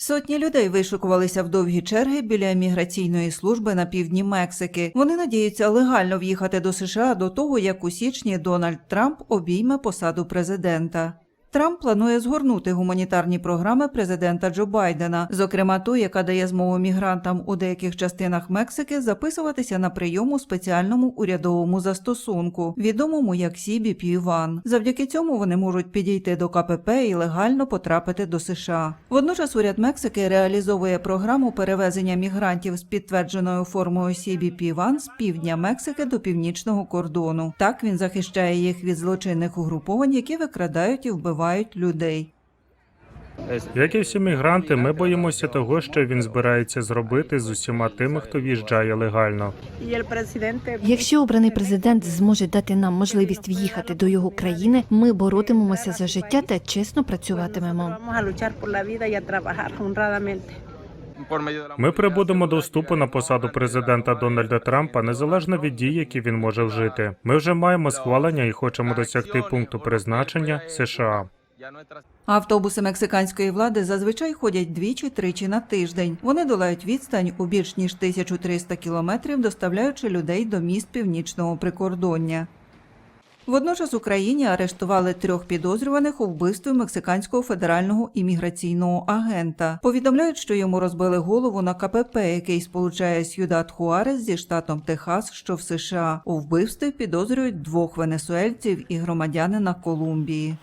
Сотні людей вишукувалися в довгі черги біля міграційної служби на півдні Мексики. Вони надіються легально в'їхати до США до того, як у січні Дональд Трамп обійме посаду президента. Трамп планує згорнути гуманітарні програми президента Джо Байдена, зокрема ту, яка дає змогу мігрантам у деяких частинах Мексики записуватися на прийом у спеціальному урядовому застосунку, відомому як CBP-1. Завдяки цьому вони можуть підійти до КПП і легально потрапити до США. Водночас уряд Мексики реалізовує програму перевезення мігрантів з підтвердженою формою CBP-1 з півдня Мексики до північного кордону. Так він захищає їх від злочинних угруповань, які викрадають і вбивають людей. Як і всі мігранти, ми боїмося того, що він збирається зробити з усіма тими, хто в'їжджає легально. Якщо обраний президент зможе дати нам можливість в'їхати до його країни, ми боротимемося за життя та чесно працюватимемо. Ми прибудемо до вступу на посаду президента Дональда Трампа незалежно від дій, які він може вжити. Ми вже маємо схвалення і хочемо досягти пункту призначення США. Автобуси мексиканської влади зазвичай ходять двічі-тричі на тиждень. Вони долають відстань у більш ніж 1300 кілометрів, доставляючи людей до міст північного прикордоння. Водночас Україні арештували трьох підозрюваних у вбивстві мексиканського федерального імміграційного агента. Повідомляють, що йому розбили голову на КПП, який сполучає Сюдат Хуарес зі штатом Техас, що в США. У вбивстві підозрюють двох венесуельців і громадянина Колумбії.